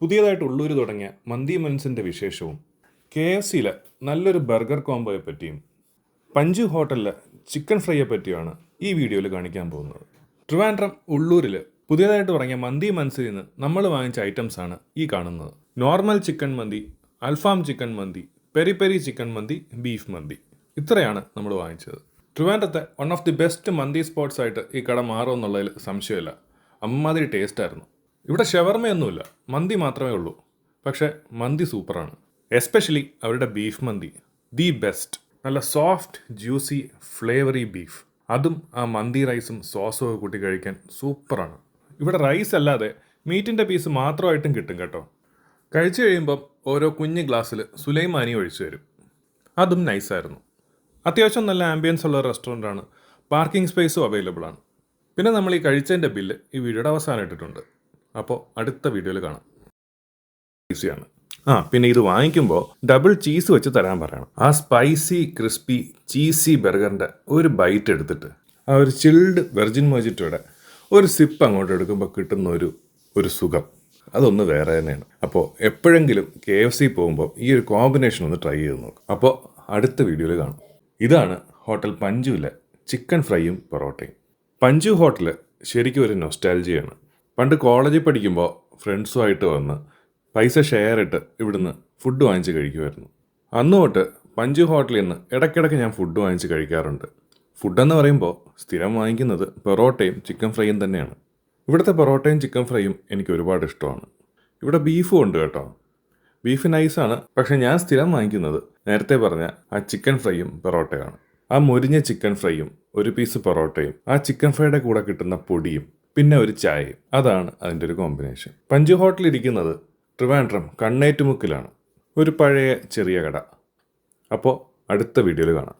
പുതിയതായിട്ട് ഉള്ളൂർ തുടങ്ങിയ മന്തി മൻസിന്റെ വിശേഷവും. K F സിയിലെ നല്ലൊരു ബർഗർ കോംബോയെ പറ്റിയും പഞ്ചു ഹോട്ടലിലെ ചിക്കൻ ഫ്രൈയെ പറ്റിയുമാണ് ഈ വീഡിയോയിൽ കാണിക്കാൻ പോകുന്നത്. ട്രിവാൻഡ്രം ഉള്ളൂരിൽ പുതിയതായിട്ട് തുടങ്ങിയ മന്തി മൻസിൽ നിന്ന് നമ്മൾ വാങ്ങിച്ച ഐറ്റംസ് ആണ് ഈ കാണുന്നത്. നോർമൽ ചിക്കൻ മന്തി അൽഫാം ചിക്കൻ മന്തി പെരി പെരി ചിക്കൻ മന്തി ബീഫ് മന്തി. ഇത്രയാണ് നമ്മൾ വാങ്ങിച്ചത്. ട്രിവാൻഡ്രത്തെ one of the best mandi spots ആയിട്ട് ഈ കട മാറുമെന്നുള്ളതിൽ സംശയമില്ല. അമ്മാതിരി ടേസ്റ്റ് ആയിരുന്നു. ഇവിടെ ഷവർമയൊന്നുമില്ല. മന്തി മാത്രമേ ഉള്ളൂ. പക്ഷേ മന്തി സൂപ്പറാണ്. എസ്പെഷ്യലി അവരുടെ ബീഫ് മന്തി. ദി ബെസ്റ്റ് നല്ല സോഫ്റ്റ് ജ്യൂസി ഫ്ലേവറി ബീഫ് അതും ആ മന്തി റൈസും സോസും ഒക്കെ കൂട്ടി കഴിക്കാൻ സൂപ്പറാണ്. ഇവിടെ റൈസ് അല്ലാതെ മീറ്റിന്റെ പീസ് മാത്രമായിട്ടും കിട്ടും കേട്ടോ. കഴിച്ചു കഴിയുമ്പം ഓരോ കുഞ്ഞ് ഗ്ലാസ്സിൽ സുലൈമാനി ഒഴിച്ചു തരും. അതും നൈസായിരുന്നു അത്യാവശ്യം നല്ല ആംബിയൻസ് ഉള്ള റെസ്റ്റോറന്റാണ് പാർക്കിംഗ് സ്പേസും അവൈലബിൾ ആണ്. പിന്നെ നമ്മൾ ഈ കഴിച്ചതിന്റെ ബില്ല് ഈ വീഡിയോയുടെ അവസാനം ഇട്ടിട്ടുണ്ട്. അപ്പോൾ അടുത്ത വീഡിയോയിൽ കാണാം. ഈസിയാണ് ആ പിന്നെ ഇത് വാങ്ങിക്കുമ്പോൾ ഡബിൾ ചീസ് വെച്ച് തരാൻ പറയണം. ആ സ്പൈസി ക്രിസ്പി ചീസി ബർഗറിന്റെ ഒരു ബൈറ്റ് എടുത്തിട്ട് ആ ഒരു ചിൽഡ് വെർജിൻ മൊജിറ്റോയുടെ ഒരു സിപ്പ് അങ്ങോട്ട് എടുക്കുമ്പോൾ കിട്ടുന്ന ഒരു ഒരു സുഖം. അതൊന്ന് വേറെ തന്നെയാണ്. അപ്പോൾ എപ്പോഴെങ്കിലും കെ എഫ് സി പോകുമ്പോൾ ഈ ഒരു കോമ്പിനേഷൻ ഒന്ന് ട്രൈ ചെയ്ത് നോക്കും. അപ്പോൾ അടുത്ത വീഡിയോയിൽ കാണും. ഇതാണ് ഹോട്ടൽ പഞ്ചുവിലെ ചിക്കൻ ഫ്രൈയും പൊറോട്ടയും. പഞ്ചു ഹോട്ടൽ ശരിക്കും ഒരു നൊസ്റ്റാലജിയാണ് പണ്ട് കോളേജിൽ പഠിക്കുമ്പോൾ ഫ്രണ്ട്സുമായിട്ട് വന്ന് പൈസ ഷെയർ ഇട്ട് ഇവിടുന്ന് ഫുഡ് വാങ്ങിച്ച് കഴിക്കുമായിരുന്നു അന്ന് തൊട്ട് പഞ്ചു ഹോട്ടലിൽ നിന്ന് ഇടയ്ക്കിടയ്ക്ക് ഞാൻ ഫുഡ് വാങ്ങിച്ച് കഴിക്കാറുണ്ട്. ഫുഡെന്ന് പറയുമ്പോൾ സ്ഥിരം വാങ്ങിക്കുന്നത് പൊറോട്ടയും ചിക്കൻ ഫ്രൈയും തന്നെയാണ്. ഇവിടുത്തെ പൊറോട്ടയും ചിക്കൻ ഫ്രൈയും എനിക്ക് ഒരുപാട് ഇഷ്ടമാണ്. ഇവിടെ ബീഫും ഉണ്ട് കേട്ടോ. ബീഫ് നൈസാണ് പക്ഷെ ഞാൻ സ്ഥിരം വാങ്ങിക്കുന്നത് നേരത്തെ പറഞ്ഞ ആ ചിക്കൻ ഫ്രൈയും പൊറോട്ടയാണ്. ആ മുരിഞ്ഞ ചിക്കൻ ഫ്രൈയും ഒരു പീസ് പൊറോട്ടയും ആ ചിക്കൻ ഫ്രൈയുടെ കൂടെ കിട്ടുന്ന പൊടിയും പിന്നെ ഒരു ചായ. അതാണ് അതിന്റെ ഒരു കോമ്പിനേഷൻ. പഞ്ചു ഹോട്ടൽ ഇരിക്കുന്നത് ട്രിവാൻഡ്രം കണ്ണേറ്റുമുക്കിലാണ്. ഒരു പഴയ ചെറിയ കട. അപ്പോൾ അടുത്ത വീഡിയോയിൽ കാണാം.